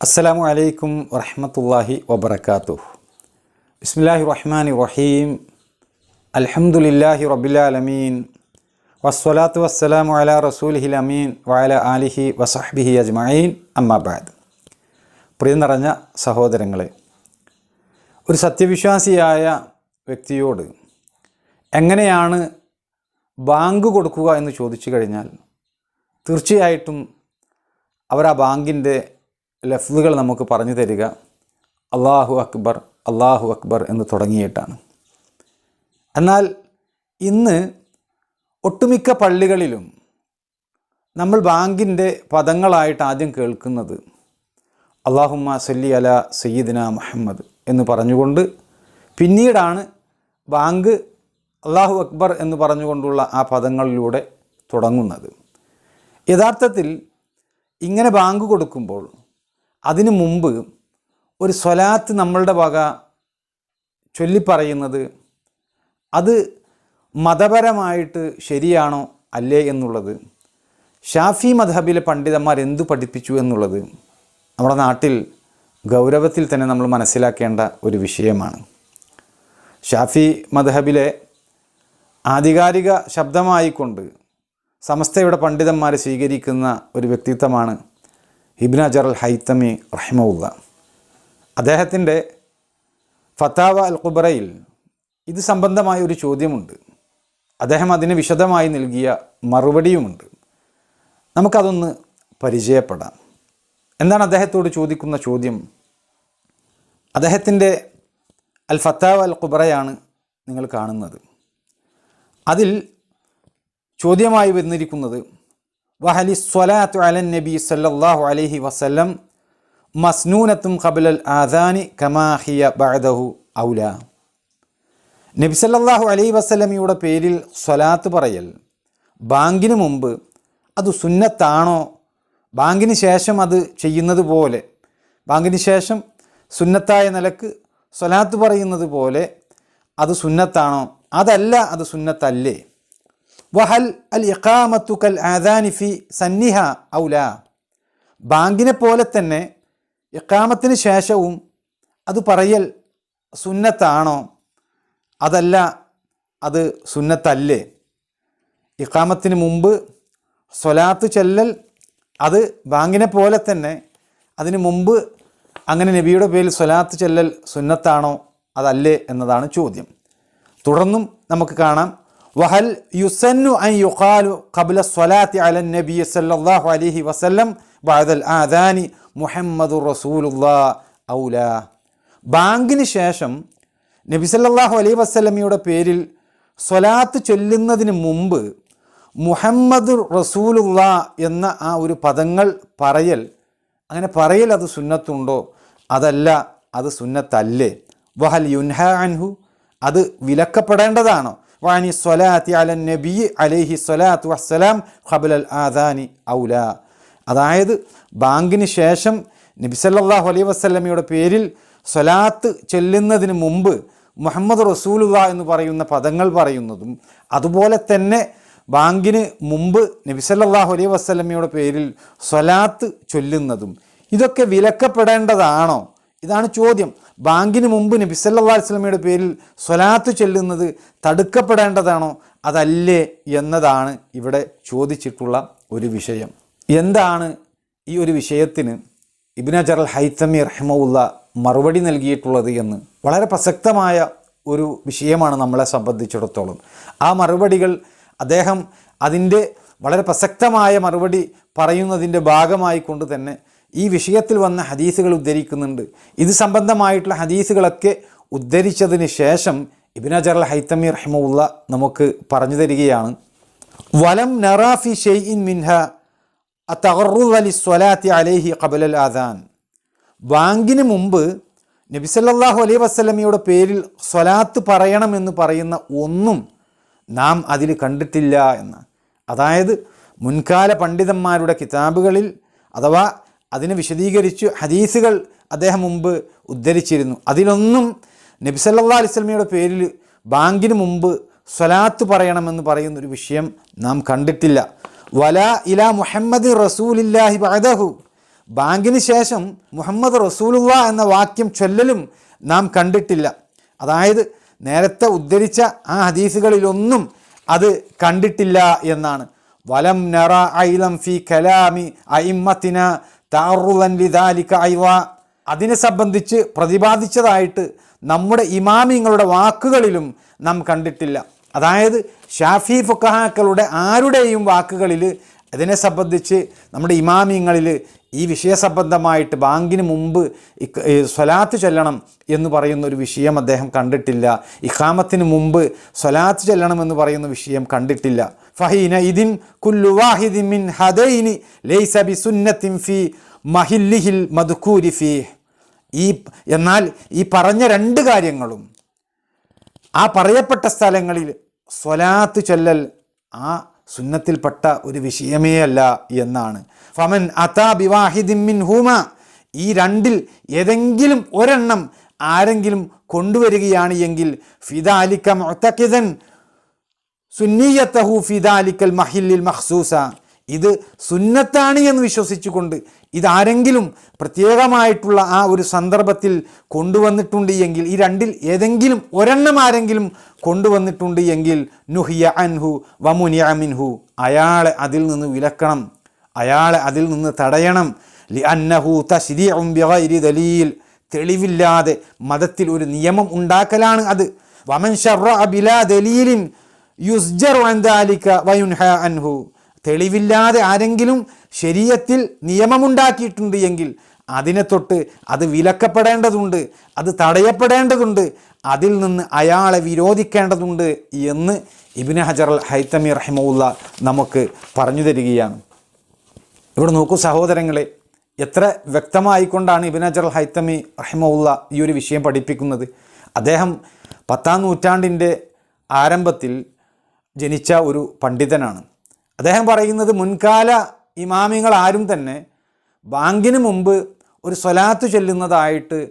അസ്സലാമു അലൈക്കും വറഹമത്തല്ലാഹി വബർക്കാത്തു ബിസ്മില്ലാഹി റഹ്മാൻ റഹീം. അൽഹംദുലില്ലാഹി റബിലമീൻ വസ്വലാത്തു വസ്സലാമു അല റസൂലിഹിൽ അമീൻ വയല ആലിഹി വസഹ്ബിഹി അജ്മീൻ അമ്മാബാദ് പ്രിയ നിറഞ്ഞ സഹോദരങ്ങളെ ഒരു സത്യവിശ്വാസിയായ വ്യക്തിയോട് എങ്ങനെയാണ് ബാങ്ക് കൊടുക്കുക എന്ന് ചോദിച്ചു കഴിഞ്ഞാൽ തീർച്ചയായിട്ടും അവർ ആ ബാങ്കിന്റെ ലഫ്ലുകൾ നമുക്ക് പറഞ്ഞു തരിക. അള്ളാഹു അക്ബർ അള്ളാഹു അക്ബർ എന്ന് തുടങ്ങിയിട്ടാണ്. എന്നാൽ ഇന്ന് ഒട്ടുമിക്ക പള്ളികളിലും നമ്മൾ ബാങ്കിന്റെ പദങ്ങളായിട്ട് ആദ്യം കേൾക്കുന്നത് അള്ളാഹുമ്മ സല്ലി അല സയ്യിദിന മുഹമ്മദ് എന്ന് പറഞ്ഞുകൊണ്ട് പിന്നീടാണ് ബാങ്ക് അള്ളാഹു അക്ബർ എന്ന് പറഞ്ഞുകൊണ്ടുള്ള ആ പദങ്ങളിലൂടെ തുടങ്ങുന്നത്. യഥാർത്ഥത്തിൽ ഇങ്ങനെ ബാങ്ക് കൊടുക്കുമ്പോൾ അതിനു മുമ്പ് ഒരു സ്വലാത്ത് നമ്മളുടെ വക ചൊല്ലിപ്പറയുന്നത് അത് മതപരമായിട്ട് ശരിയാണോ അല്ലേ എന്നുള്ളത്. ഷാഫി മധബിലെ പണ്ഡിതന്മാർ എന്തു പഠിപ്പിച്ചു എന്നുള്ളത് നമ്മുടെ നാട്ടിൽ ഗൗരവത്തിൽ തന്നെ നമ്മൾ മനസ്സിലാക്കേണ്ട ഒരു വിഷയമാണ്. ഷാഫി മധബിലെ ആധികാരിക ശബ്ദമായിക്കൊണ്ട് സമസ്തയുടെ പണ്ഡിതന്മാർ സ്വീകരിക്കുന്ന ഒരു വ്യക്തിത്വമാണ് ഹിബ്ന അൽ ഹൈത്തമി റഹ്മുല്ല അദ്ദേഹത്തിന്റെ ഫത്താവ അൽ കുബറയിൽ ഇത് സംബന്ധമായ ഒരു ചോദ്യമുണ്ട്. അദ്ദേഹം അതിന് വിശദമായി നൽകിയ മറുപടിയുമുണ്ട്. നമുക്കതൊന്ന് പരിചയപ്പെടാം. എന്താണ് അദ്ദേഹത്തോട് ചോദിക്കുന്ന ചോദ്യം? അദ്ദേഹത്തിന്റെ അൽ ഫത്താവ് അൽ കുബറയാണ് നിങ്ങൾ കാണുന്നത്. അതിൽ ചോദ്യമായി വന്നിരിക്കുന്നത് വഹലി സ്വലാത്തു അലൻ നബി സല്ലാഹു അലഹി വസ്ലം മസ്നൂനത്തും ഖബലൽ ആദാനി കമാഹിയ ബഅദഹു ഔല. നബി സല്ലാഹു അലൈഹി വസ്ലമിയുടെ പേരിൽ സ്വലാത്ത് പറയൽ. ബാങ്കിന് മുമ്പ് അത് സുന്നത്താണോ? ബാങ്കിന് ശേഷം അത് ചെയ്യുന്നത് പോലെ. ബാങ്കിന് ശേഷം സുന്നത്തായ നിലയ്ക്ക് സ്വലാത്ത് പറയുന്നത് പോലെ അത് സുന്നത്താണോ? അതല്ല അത് സുന്നത്തല്ലേ? വഹൽ അൽ ഇഖാമത്തു കൽ ആദാനി ഫി സന്നിഹ ഔല. ബാങ്കിനെ പോലെ തന്നെ ഇഖാമത്തിന് ശേഷവും അത് പറയൽ സുന്നത്താണോ? അതല്ല അത് സുന്നത്തല്ലേ? ഇഖാമത്തിന് മുമ്പ് സ്വലാത്ത് ചെല്ലൽ അത് ബാങ്കിനെ പോലെ തന്നെ അതിന് മുമ്പ് അങ്ങനെ നബിയുടെ പേരിൽ സ്വലാത്ത് ചെല്ലൽ സുന്നത്താണോ അതല്ലേ എന്നതാണ് ചോദ്യം. തുടർന്നും നമുക്ക് കാണാം വഹൽ യുസന്നു അൻ യുഖാലു ഖബ്ല സ്വലാത്തി അല നബി സല്ലല്ലാഹു അലൈഹി വസല്ലം ബഅദൽ ആദാനി മുഹമ്മദു റസൂലുള്ളാ ഔല. ബാങ്കിന് ശേഷം നബി സല്ലല്ലാഹു അലൈഹി വസല്ലമയുടെ പേരിൽ സ്വലാത്ത് ചൊല്ലുന്നതിന് മുമ്പ് മുഹമ്മദ് റസൂലുള്ള എന്ന ആ ഒരു പദങ്ങൾ പറയൽ. അങ്ങനെ പറയൽ അത് സുന്നത്തുണ്ടോ? അതല്ല അത് സുന്നത്തല്ലേ. വഹൽ യുൻഹ അൻഹു അത് വിലക്കപ്പെടേണ്ടതാണോ? വാനി സ്വലാത്തി അല നബി അലൈഹി സ്വലാത്ത് വസ്സലാം ഖബലൽ ആദാനി ഔല. അതായത് ബാങ്കിന് ശേഷം നബി സല്ലല്ലാഹു അലൈഹി വസല്ലമയുടെ പേരിൽ സ്വലാത്ത് ചെല്ലുന്നതിന് മുമ്പ് മുഹമ്മദ് റസൂലുക എന്ന് പറയുന്ന പദങ്ങൾ പറയുന്നതും അതുപോലെ തന്നെ ബാങ്കിന് മുമ്പ് നബി സല്ലല്ലാഹു അലൈഹി വസല്ലമയുടെ പേരിൽ സ്വലാത്ത് ചൊല്ലുന്നതും ഇതൊക്കെ വിലക്കപ്പെടേണ്ടതാണോ? ഇതാണ് ചോദ്യം. ബാങ്കിന് മുമ്പ് നബി വസല്ലമയുടെ പേരിൽ സ്വലാത്ത് ചെല്ലുന്നത് തടുക്കപ്പെടേണ്ടതാണോ അതല്ലേ എന്നതാണ് ഇവിടെ ചോദിച്ചിട്ടുള്ള ഒരു വിഷയം. എന്താണ് ഈ ഒരു വിഷയത്തിന് ഇബിനജർ ജറൽ ഹൈത്തമി റഹ്മുള്ള മറുപടി നൽകിയിട്ടുള്ളത് എന്ന് വളരെ പ്രസക്തമായ ഒരു വിഷയമാണ് നമ്മളെ സംബന്ധിച്ചിടത്തോളം. ആ മറുപടികൾ അദ്ദേഹം അതിന്റെ വളരെ പ്രസക്തമായ മറുപടി പറയുന്നതിന്റെ ഭാഗമായി കൊണ്ട് തന്നെ ഈ വിഷയത്തിൽ വന്ന ഹദീസുകൾ ഉദ്ധരിക്കുന്നുണ്ട്. ഇത് സംബന്ധമായിട്ടുള്ള ഹദീസുകളൊക്കെ ഉദ്ധരിച്ചതിന് ശേഷം ഇബിനജർ അൽ ഹൈത്തമി റഹ്മുള്ള നമുക്ക് പറഞ്ഞു തരികയാണ്. വലം നറാഫി ഷെയ്ഇൻ മിൻഹ അലി സ്വലാത്തി അലൈഹി ഖബലൽ ആദാൻ. ബാങ്കിന് മുമ്പ് നബിസല്ലാഹു അലൈഹി വസ്ലമിയുടെ പേരിൽ സ്വലാത്ത് പറയണം എന്ന് പറയുന്ന ഒന്നും നാം അതിൽ കണ്ടിട്ടില്ല എന്ന്. അതായത് മുൻകാല പണ്ഡിതന്മാരുടെ കിതാബുകളിൽ അഥവാ അതിനെ വിശദീകരിച്ച് ഹദീസുകൾ അദ്ദേഹം മുമ്പ് ഉദ്ധരിച്ചിരുന്നു. അതിലൊന്നും നബിസല്ലാ അലിസ്ലമിയുടെ പേരിൽ ബാങ്കിന് മുമ്പ് സ്വലാത്ത് പറയണമെന്ന് പറയുന്നൊരു വിഷയം നാം കണ്ടിട്ടില്ല. വല ഇല മുഹമ്മദ് റസൂലില്ലാഹി ബഅദഹു. ബാങ്കിന് ശേഷം മുഹമ്മദ് റസൂലുള്ള എന്ന വാക്യം ചൊല്ലലും നാം കണ്ടിട്ടില്ല. അതായത് നേരത്തെ ഉദ്ധരിച്ച ആ ഹദീസുകളിലൊന്നും അത് കണ്ടിട്ടില്ല എന്നാണ്. വലം നറ ഐലം ഫി കലാമി അയിമ്മത്തിന താറുലൻ ലിദാലിക ഐവ അതിനെ സംബന്ധിച്ച് പ്രതിപാദിച്ചതായിട്ട് നമ്മുടെ ഇമാമിങ്ങളുടെ വാക്കുകളിലും നാം കണ്ടിട്ടില്ല. അതായത് ഷാഫി ഫുക്കഹാക്കളുടെ ആരുടെയും വാക്കുകളിൽ അതിനെ സംബന്ധിച്ച് നമ്മുടെ ഇമാമിങ്ങളിൽ ഈ വിഷയസംബന്ധമായിട്ട് ബാങ്കിന് മുമ്പ് സ്വലാത്ത് ചൊല്ലണം എന്ന് പറയുന്ന ഒരു വിഷയം അദ്ദേഹം കണ്ടിട്ടില്ല. ഇഖാമത്തിന് മുമ്പ് സ്വലാത്ത് ചൊല്ലണം എന്ന് പറയുന്ന വിഷയം കണ്ടിട്ടില്ല. ഫഹീന ഇതിൻ കുല്ലു വാഹിദിൻ മിൻ ഹദൈനി ലൈസ ബി സുന്നത്തിൻ ഫി മഹില്ലിഹിൽ മധുക്കൂരി ഫി. ഈ എന്നാൽ ഈ പറഞ്ഞ രണ്ട് കാര്യങ്ങളും ആ പറയപ്പെട്ട സ്ഥലങ്ങളിൽ സ്വലാത്ത് ചൊല്ലൽ ആ സുന്നത്തിൽപ്പെട്ട ഒരു വിഷയമേ അല്ല എന്നാണ്. ഫമൻ അതാ ബിവാഹിദിൻ ഹൂമ ഈ രണ്ടിൽ ഏതെങ്കിലും ഒരെണ്ണം ആരെങ്കിലും കൊണ്ടുവരികയാണ് എങ്കിൽ ഫിദാലിക്ക മുഅ്തഖിദൻ സുന്നീയത്തഹു ഫിദാലിക്കൽ മഹില്ലിൽ മഖ്സൂസ. ഇത് സുന്നത്താണ് എന്ന് വിശ്വസിച്ചുകൊണ്ട് ഇതാരെങ്കിലും പ്രത്യേകമായിട്ടുള്ള ആ ഒരു സന്ദർഭത്തിൽ കൊണ്ടുവന്നിട്ടുണ്ട് എങ്കിൽ ഈ രണ്ടിൽ ഏതെങ്കിലും ഒരെണ്ണം ആരെങ്കിലും കൊണ്ടുവന്നിട്ടുണ്ട് എങ്കിൽ നുഹിയ അൻഹു വമുനിയ മിൻഹു അയാളെ അതിൽ നിന്ന് വിലക്കണം അയാളെ അതിൽ നിന്ന് തടയണം. ലി അന്നഹു ബിഗൈരി ദലീൽ തെളിവില്ലാതെ മതത്തിൽ ഒരു നിയമം ഉണ്ടാക്കലാണ് അത്. വമൻ ഷർറ ബിലാ ദലീലിൻ യുസ്ജർ അൻ ദാലിക വയുൻഹ അൻഹു. തെളിവില്ലാതെ ആരെങ്കിലും ശരീരത്തിൽ നിയമമുണ്ടാക്കിയിട്ടുണ്ട് എങ്കിൽ അതിനെ തൊട്ട് അത് വിലക്കപ്പെടേണ്ടതുണ്ട് അത് തടയപ്പെടേണ്ടതുണ്ട് അതിൽ നിന്ന് അയാളെ വിരോധിക്കേണ്ടതുണ്ട് എന്ന് ഇബിന് ഹജർ അൽ ഹൈത്തമി റഹിമുല്ല നമുക്ക് പറഞ്ഞു തരികയാണ്. ഇവിടെ നോക്കൂ സഹോദരങ്ങളെ എത്ര വ്യക്തമായിക്കൊണ്ടാണ് ഇബിൻ ഹജർ അൽ ഹൈത്തമി റഹിമുല്ല ഈ ഒരു വിഷയം പഠിപ്പിക്കുന്നത്. അദ്ദേഹം പത്താം നൂറ്റാണ്ടിന്റെ ആരംഭത്തിൽ ജനിച്ച ഒരു പണ്ഡിതനാണ്. അദ്ദേഹം പറയുന്നത് മുൻകാല ഇമാമിങ്ങൾ ആരും തന്നെ ബാങ്കിന് മുമ്പ് ഒരു സ്വലാത്ത് ചൊല്ലുന്നതായിട്ട്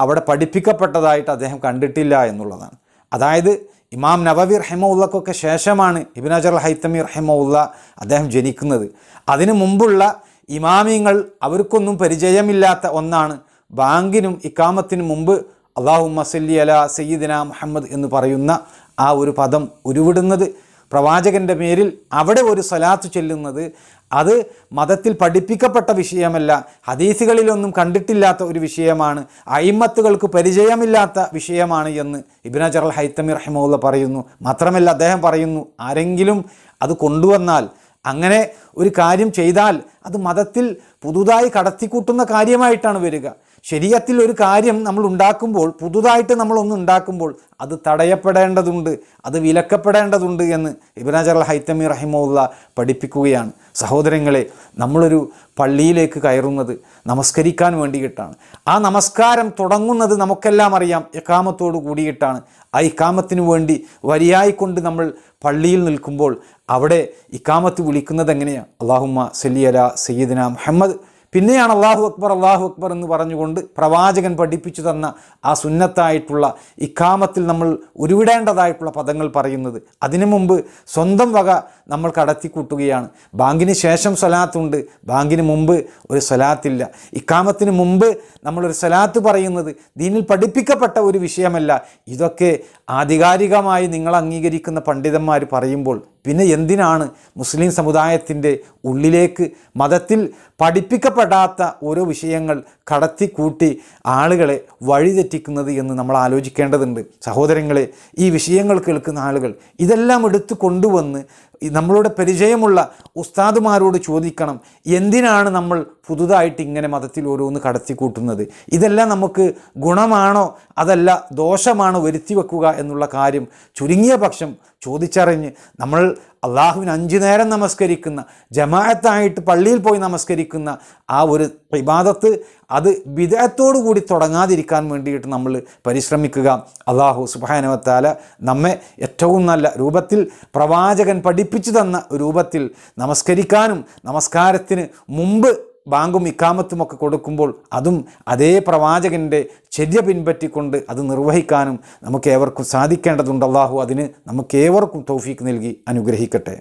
അവിടെ പഠിപ്പിക്കപ്പെട്ടതായിട്ട് അദ്ദേഹം കണ്ടിട്ടില്ല എന്നുള്ളതാണ്. അതായത് ഇമാം നവവി റഹിമുള്ളക്കൊക്കെ ശേഷമാണ് ഇബിൻ അജർ ഹൈത്തമി റഹിമുള്ള അദ്ദേഹം ജനിക്കുന്നത്. അതിനു മുമ്പുള്ള ഇമാമിങ്ങൾ അവർക്കൊന്നും പരിചയമില്ലാത്ത ഒന്നാണ് ബാങ്കിനും ഇക്കാമത്തിനും മുമ്പ് അള്ളാഹു മസല്ലി അല സയ്യിദിന മുഹമ്മദ് എന്ന് പറയുന്ന ആ ഒരു പദം ഉരുവിടുന്നത്. പ്രവാചകന്റെ പേരിൽ അവിടെ ഒരു സ്വലാത്ത് ചൊല്ലുന്നത് അത് മതത്തിൽ പഠിപ്പിക്കപ്പെട്ട വിഷയമല്ല. ഹദീസുകളിലൊന്നും കണ്ടിട്ടില്ലാത്ത ഒരു വിഷയമാണ്. അയിമത്തുകൾക്ക് പരിചയമില്ലാത്ത വിഷയമാണ് എന്ന് ഇബിന ജറൽ ഹൈത്തമി റഹിമുള്ള പറയുന്നു. മാത്രമല്ല അദ്ദേഹം പറയുന്നു ആരെങ്കിലും അത് കൊണ്ടുവന്നാൽ അങ്ങനെ ഒരു കാര്യം ചെയ്താൽ അത് മതത്തിൽ പുതുതായി കടത്തിക്കൂട്ടുന്ന കാര്യമായിട്ടാണ് വരിക. ശരീരത്തിൽ ഒരു കാര്യം നമ്മൾ ഉണ്ടാക്കുമ്പോൾ പുതുതായിട്ട് നമ്മളൊന്ന് ഉണ്ടാക്കുമ്പോൾ അത് തടയപ്പെടേണ്ടതുണ്ട് അത് വിലക്കപ്പെടേണ്ടതുണ്ട് എന്ന് ഇബ്രാജർ അൽ ഹൈത്തമി റഹിമുള്ള പഠിപ്പിക്കുകയാണ്. സഹോദരങ്ങളെ നമ്മളൊരു പള്ളിയിലേക്ക് കയറുന്നത് നമസ്കരിക്കാൻ വേണ്ടിയിട്ടാണ്. ആ നമസ്കാരം തുടങ്ങുന്നത് നമുക്കെല്ലാം അറിയാം. ഇക്കാമത്തോട് കൂടിയിട്ടാണ്. ആ ഇക്കാമത്തിനു വേണ്ടി വരിയായിക്കൊണ്ട് നമ്മൾ പള്ളിയിൽ നിൽക്കുമ്പോൾ അവിടെ ഇക്കാമത്ത് വിളിക്കുന്നത് എങ്ങനെയാണ് അള്ളാഹുമ്മ സലിയല സയ്യിദിന മുഹമ്മദ് പിന്നെയാണ് അള്ളാഹു അക്ബർ അള്ളാഹു അക്ബർ എന്ന് പറഞ്ഞുകൊണ്ട് പ്രവാചകൻ പഠിപ്പിച്ചു തന്ന ആ സുന്നത്തായിട്ടുള്ള ഇക്കാമത്തിൽ നമ്മൾ ഉരുവിടേണ്ടതായിട്ടുള്ള പദങ്ങൾ പറയുന്നത്. അതിനു മുമ്പ് സ്വന്തം വക നമ്മൾ കടത്തിക്കൂട്ടുകയാണ്. ബാങ്കിന് ശേഷം സ്വലാത്തുണ്ട്. ബാങ്കിന് മുമ്പ് ഒരു സ്വലാത്തില്ല. ഇക്കാമത്തിന് മുമ്പ് നമ്മളൊരു സ്വലാത്ത് പറയുന്നത് ദീനിൽ പഠിപ്പിക്കപ്പെട്ട ഒരു വിഷയമല്ല. ഇതൊക്കെ ആധികാരികമായി നിങ്ങൾ അംഗീകരിക്കുന്ന പണ്ഡിതന്മാർ പറയുമ്പോൾ പിന്നെ എന്തിനാണ് മുസ്ലിം സമുദായത്തിന്റെ ഉള്ളിലേക്ക് മതത്തിൽ പഠിപ്പിക്കപ്പെടാത്ത ഓരോ വിഷയങ്ങൾ കടത്തിക്കൂട്ടി ആളുകളെ വഴിതെറ്റിക്കുന്നത് എന്ന് നമ്മൾ ആലോചിക്കേണ്ടതുണ്ട്. സഹോദരങ്ങളെ ഈ വിഷയങ്ങൾ കേൾക്കുന്ന ആളുകൾ ഇതെല്ലാം എടുത്തു കൊണ്ടുവന്ന് നമ്മളുടെ പരിചയമുള്ള ഉസ്താദുമാരോട് ചോദിക്കണം എന്തിനാണ് നമ്മൾ പുതുതായിട്ട് ഇങ്ങനെ മതത്തിൽ ഓരോന്ന് കടത്തിക്കൂട്ടുന്നത്? ഇതെല്ലാം നമുക്ക് ഗുണമാണോ? അതല്ല ദോഷമാണോ വരുത്തി വെക്കുക എന്നുള്ള കാര്യം ചുരുങ്ങിയ പക്ഷം ചോദിച്ചറിഞ്ഞ് നമ്മൾ അള്ളാഹുവിന് അഞ്ചു നേരം നമസ്കരിക്കുന്ന ജമാഅത്തായിട്ട് പള്ളിയിൽ പോയി നമസ്കരിക്കുന്ന ആ ഒരു ഇബാദത്ത് അത് വിദേഹത്തോടു കൂടി തുടങ്ങാതിരിക്കാൻ വേണ്ടിയിട്ട് നമ്മൾ പരിശ്രമിക്കുക. അള്ളാഹു സുബാനവത്താല നമ്മെ ഏറ്റവും നല്ല രൂപത്തിൽ പ്രവാചകൻ പഠിപ്പിച്ചു തന്ന രൂപത്തിൽ നമസ്കരിക്കാനും നമസ്കാരത്തിന് മുമ്പ് ബാങ്കും ഇക്കാമത്തുമൊക്കെ കൊടുക്കുമ്പോൾ അതും അതേ പ്രവാചകന്റെ ചര്യ പിൻപറ്റിക്കൊണ്ട് അത് നിർവഹിക്കാനും നമുക്ക് ഏവർക്കും സാധിക്കേണ്ടതുണ്ട്. അള്ളാഹു അതിന് നമുക്ക് ഏവർക്കും തൗഫീക്ക് നൽകി അനുഗ്രഹിക്കട്ടെ.